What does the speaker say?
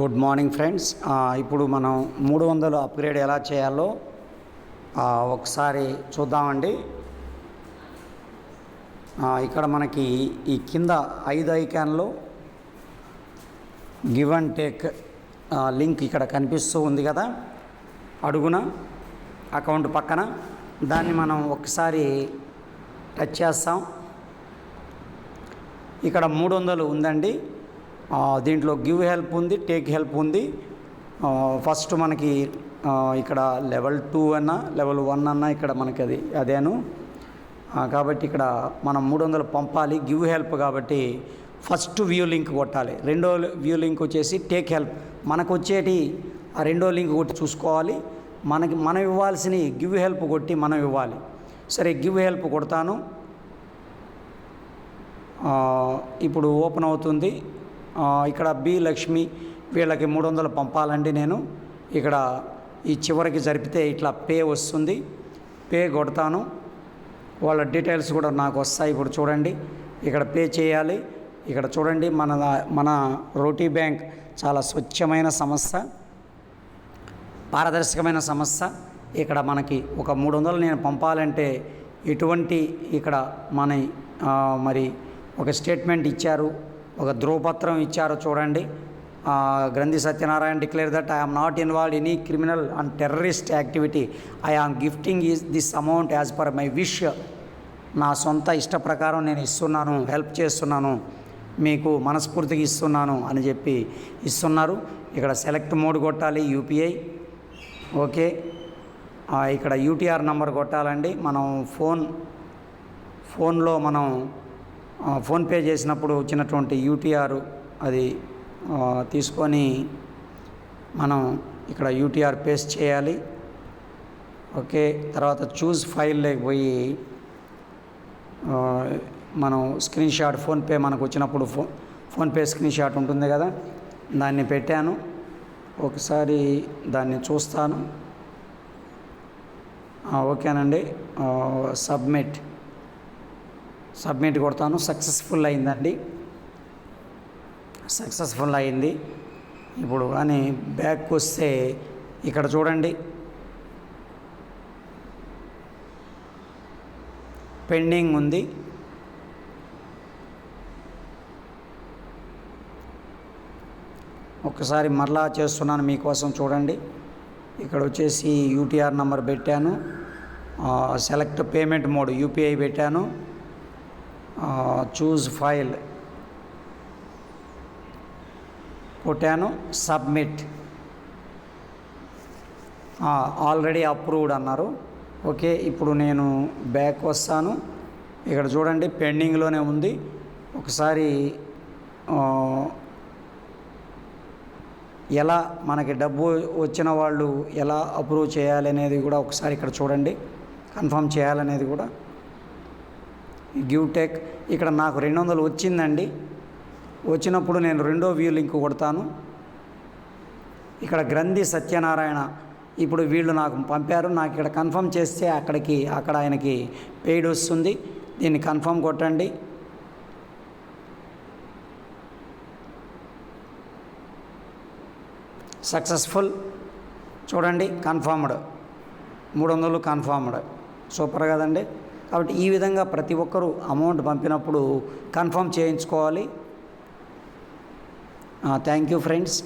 Good morning friends. ఇప్పుడు మనం మూడు వందలు అప్గ్రేడ్ ఎలా చేయాలో ఒకసారి చూద్దామండి. ఇక్కడ మనకి ఈ కింద ఐదు ఐకాన్లు గివ్ అండ్ టేక్ లింక్ ఇక్కడ కనిపిస్తూ ఉంది కదా. అడుగున అకౌంట్ పక్కన. దాన్ని మనం ఒకసారి టచ్ చేస్తాం. ఇక్కడ మూడు వందలు ఉందండి. దీంట్లో గివ్ హెల్ప్ ఉంది టేక్ హెల్ప్ ఉంది. ఫస్ట్ మనకి ఇక్కడ లెవెల్ టూ అన్న లెవెల్ వన్ అన్న ఇక్కడ మనకి అది అదేను. కాబట్టి ఇక్కడ మనం మూడు వందలు పంపాలి గివ్ హెల్ప్ కాబట్టి ఫస్ట్ వ్యూ లింక్ కొట్టాలి. రెండో వ్యూ లింక్ వచ్చేసి టేక్ హెల్ప్. మనకు వచ్చేటి ఆ రెండో లింక్ కొట్టి చూసుకోవాలి. మనకి మనం ఇవ్వాల్సిన గివ్ హెల్ప్ కొట్టి మనం ఇవ్వాలి. సరే గివ్ హెల్ప్ కొడతాను. ఇప్పుడు ఓపెన్ అవుతుంది. ఇక్కడ బి లక్ష్మి వీళ్ళకి మూడు వందలు పంపాలండి నేను. ఇక్కడ ఈ చివరికి జరిపితే ఇట్లా పే వస్తుంది. పే కొడతాను. వాళ్ళ డీటెయిల్స్ కూడా నాకు వస్తాయి. ఇప్పుడు చూడండి. ఇక్కడ పే చేయాలి. ఇక్కడ చూడండి. మన మన రోటీ బ్యాంక్ చాలా స్వచ్ఛమైన సంస్థ. పారదర్శకమైన సమస్య ఇక్కడ మనకి ఒక మూడు వందలు నేను పంపాలంటే ఎటువంటి ఇక్కడ మన మరి ఒక స్టేట్మెంట్ ఇచ్చారు. ఒక ధ్రువపత్రం ఇచ్చారు చూడండి. Granthi Satyanarayana declare that I'm not involve any criminal and terrorist activity. I am gifting is this amount as per my wish. నా సొంత ఇష్ట ప్రకారం నేను ఇస్తున్నాను హెల్ప్ చేస్తున్నాను మీకు మనస్ఫూర్తిగా ఇస్తున్నాను అని చెప్పి ఇస్తున్నారు. ఇక్కడ సెలెక్ట్ మోడ్ కొట్టాలి యూపీఐ. ఓకే. ఇక్కడ యూటీఆర్ నంబర్ కొట్టాలండి. మనం ఫోన్ ఫోన్లో మనం ఫోన్పే చేసినప్పుడు వచ్చినటువంటి యూటీఆర్ అది తీసుకొని మనం ఇక్కడ యూటీఆర్ పేస్ట్ చేయాలి. ఓకే తర్వాత చూస్ ఫైల్ లేకపోయి మనం స్క్రీన్ షాట్ ఫోన్పే మనకు వచ్చినప్పుడు ఫో ఫోన్పే స్క్రీన్ షాట్ ఉంటుంది కదా దాన్ని పెట్టాను. ఒకసారి దాన్ని చూస్తాను. ఓకేనండి. సబ్మిట్. సబ్మిట్ కొడతాను. సక్సెస్ఫుల్ అయిందండి. సక్సెస్ఫుల్ అయింది. ఇప్పుడు కానీ బ్యాక్ వస్తే ఇక్కడ చూడండి. పెండింగ్ ఉంది. ఒకసారి మరలా చేస్తున్నాను మీకోసం చూడండి. ఇక్కడ వచ్చేసి యూటీఆర్ నెంబర్ పెట్టాను. సెలెక్ట్ పేమెంట్ మోడ్ యూపీఐ పెట్టాను. చూజ్ ఫైల్ కొట్టాను సబ్మిట్ ఆల్రెడీ అప్రూవ్డ్ అన్నారు. ఓకే ఇప్పుడు నేను బ్యాక్ వస్తాను. ఇక్కడ చూడండి పెండింగ్లోనే ఉంది. ఒకసారి uh, ఎలా మనకి డబ్బు వచ్చిన వాళ్ళు ఎలా అప్రూవ్ చేయాలి అనేది కూడా ఒకసారి ఇక్కడ చూడండి. కన్ఫర్మ్ చేయాలనేది కూడా. Give take. ఇక్కడ నాకు రెండు వందలు వచ్చిందండి. వచ్చినప్పుడు నేను రెండో వ్యూ లింక్ కొడతాను. ఇక్కడ గ్రంథి సత్యనారాయణ. ఇప్పుడు వీళ్ళు నాకు పంపారు. నాకు ఇక్కడ కన్ఫర్మ్ చేస్తే అక్కడికి అక్కడ ఆయనకి పెయిడ్ వస్తుంది. దీన్ని కన్ఫర్మ్ కొట్టండి. సక్సెస్ఫుల్ చూడండి కన్ఫర్మ్డ్ మూడు వందలు కన్ఫర్మ్డ్ సూపర్ కదండి. కాబట్టి ఈ విధంగా ప్రతి ఒక్కరూ అమౌంట్ పంపినప్పుడు కన్ఫర్మ్ చేయించుకోవాలి. Thank you friends.